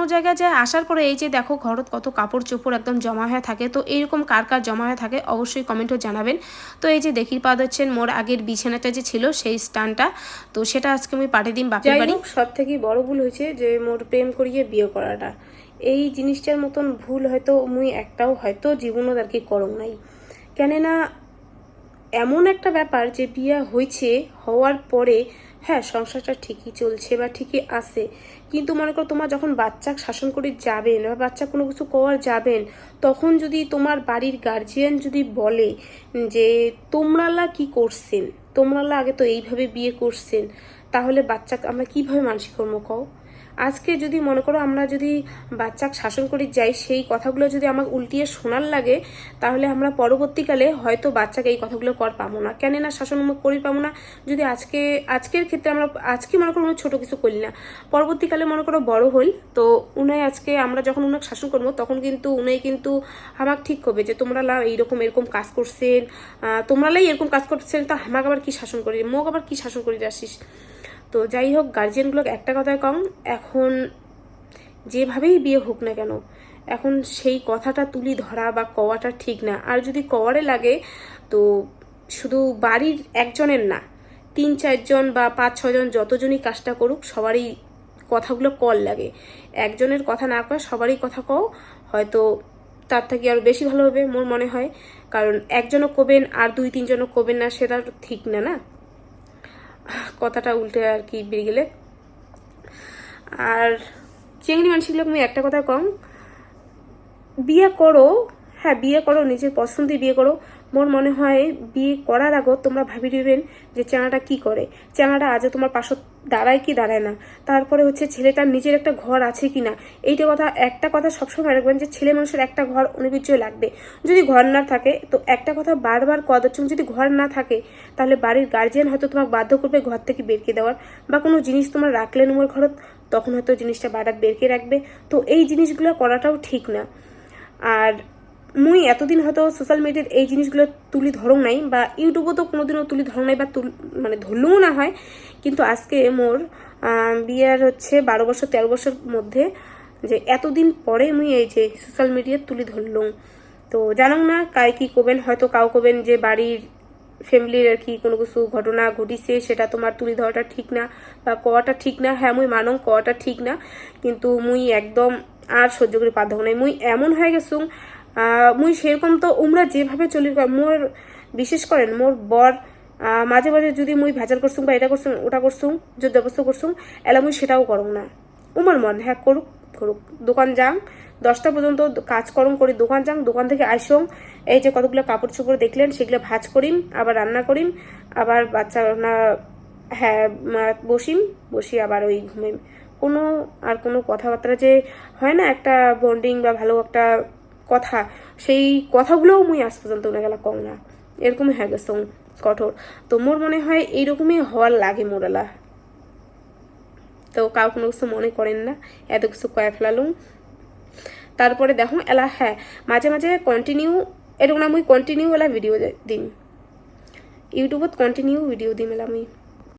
কোনো জায়গায় যায় আসার পরে এই যে দেখো ঘরত কত কাপড় চোপড় একদম জমা হয়ে থাকে তো এইরকম কার কার জমা হয়ে থাকে অবশ্যই কমেন্টও জানাবেন। তো এই যে দেখির পা হচ্ছেন মোর আগের বিছানাটা যে ছিল সেই স্টানটা তো সেটা আজকে আমি পাঠিয়ে দিন বাপের বাড়ি। সব থেকে বড় ভুল হয়েছে যে মোর প্রেম করিয়ে বিয়ে করাটা। এই জিনিসটার মতন ভুল হয়তো মুই একটাও হয়তো জীবনও আর কি করং নাই। কেননা এমন একটা ব্যাপার যে বিয়ে হয়েছে হওয়ার পরে হ্যাঁ সংসারটা ঠিকই চলছে বা ঠিকই আছে। কিন্তু মনে করো তোমার যখন বাচ্চা শাসন করে যাবেন বা বাচ্চা কোনো কিছু করার যাবেন, তখন যদি তোমার বাড়ির গার্জিয়ান যদি বলে যে, তোমরালা কি করছেন? তোমরালা আগে তো এইভাবে বিয়ে করছেন, তাহলে বাচ্চা আমরা কীভাবে মানসিক কর্ম কও আজকে যদি মনে করো আমরা যদি বাচ্চাকে শাসন করে যাই, সেই কথাগুলো যদি আমার উল্টিয়ে শোনার লাগে, তাহলে আমরা পরবর্তীকালে হয়তো বাচ্চাকে এই কথাগুলো কর পাবো না। কেন না শাসন করি পাবো না। যদি আজকে, আজকের ক্ষেত্রে আমরা, আজকে মনে করো ছোট কিছু করি না। পরবর্তীকালে মনে করো বড় হল তো উনাই আজকে আমরা যখন উনাকে শাসন করব, তখন কিন্তু উনাই কিন্তু আমাকে ঠিক করবে যে, তোমরা এইরকম, এরকম কাজ করছেন। তোমরালাই এরকম কাজ করছেন, তা আমাকে আবার কি শাসন করি মোক আবার কি শাসন করি আসিস? তো যাই হোক গার্জিয়ানগুলোকে একটা কথায় কম, এখন যেভাবেই বিয়ে হোক না কেন, এখন সেই কথাটা তুলি ধরা বা কওয়াটা ঠিক না। আর যদি কওয়ারে লাগে, তো শুধু বাড়ির একজনের না, তিন চারজন বা পাঁচ ছজন যতজনই কাজটা করুক, সবারই কথাগুলো কল লাগে। একজনের কথা না কয়, সবারই কথা কও, হয়তো তার থেকে আরও বেশি ভালো হবে, মোর মনে হয়। কারণ একজনও কবেন, আর দুই তিনজনও কবেন না, সেটা ঠিক না না? কথাটা উল্টে আর কি বেরিয়ে গেলে। আর চিংড়ি মানুষগুলো আমি একটা কথা কম। বিয়ে করো হ্যাঁ বিয়ে করো, নিজের পছন্দে বিয়ে করো। মোর মনে হয় বিয়ে করার আগত তোমরা ভাবি দিবেন যে চেনাটা কি করে। চেনাটা আজও তোমার পাশে দাঁড়ায় কি দাঁড়ায় না। তারপরে হচ্ছে ছেলেটার নিজের একটা ঘর আছে কি না। এইটা কথা, একটা কথা সবসময় রাখবেন যে ছেলে মানুষের একটা ঘর অনিবার্য লাগবে। যদি ঘর না থাকে, তো একটা কথা বারবার কদচ্ছম যদি ঘর না থাকে, তাহলে বাড়ির গার্জিয়ান হয়তো তোমাকে বাধ্য করবে ঘর থেকে বেরকে দেওয়ার। বা কোনো জিনিস তোমার রাখলে নোমর ঘরত, তখন হয়তো জিনিসটা বারাত বেরকে রাখবে। তো এই জিনিসগুলো করাটাও ঠিক না। আর মুই এতদিন হয়তো সোশ্যাল মিডিয়ার এই জিনিসগুলো তুলি ধরং নাই বা ইউটিউবও তো কোনোদিনও তুলি ধরং নাই বা তুল মানে ধরলেও না হয়। কিন্তু আজকে মোর বিয়ার হচ্ছে বারো বছর, তেরো বছর মধ্যে যে এতদিন পরে মুই এই যে সোশ্যাল মিডিয়ার তুলি ধরলুম। তো জানাং না কায় কি করবেন? হয়তো কাউ করবেন যে বাড়ির ফ্যামিলির আর কি কোনো কিছু ঘটনা ঘটিছে, সেটা তোমার তুলি ধরাটা ঠিক না বা কওয়াটা ঠিক না। হ্যাঁ মুই মানং কওয়াটা ঠিক না। কিন্তু মুই একদম আর সহ্য করে বাধ্য নাই। মুই এমন হয়ে গেছুম মুই সেরকম তো উমরা যেভাবে চলি মোর বিশেষ করেন, মোর বর মাঝে মাঝে যদি মুই ভেজাল করছুম বা এটা করছুম ওটা করছুম অবস্থা করছুম এলা মুই সেটাও করং না। উমার মন হ্যাঁ করুক করুক। দোকান যাং দশটা পর্যন্ত কাজ করং করি দোকান যাং দোকান থেকে আইসং এই যে কতগুলো কাপড় চোপড় দেখলেন, সেগুলো ভাজ করিম, আবার রান্না করিম, আবার বাচ্চা না হ্যাঁ বসিম, বসি আবার ওই ঘুমিম কোনো আর কোনো কথাবার্তা যে হয় না একটা বন্ডিং বা ভালো একটা কথা। সেই কথাগুলোও মুই আজ পর্যন্ত উনে গেলা কম না। এরকম হয়ে গেছে কঠোর। তো মোর মনে হয় এইরকমই হওয়ার লাগে মোরালা তো কাউ কোনো কিছু মনে করেন না, এত কিছু কয়ে ফেলালুম। তারপরে দেখো, এলা হ্যাঁ মাঝে মাঝে কন্টিনিউ এরকম মুই কন্টিনিউ এলা ভিডিও দিম। ইউটিউবত কন্টিনিউ ভিডিও দিম এলা মুই।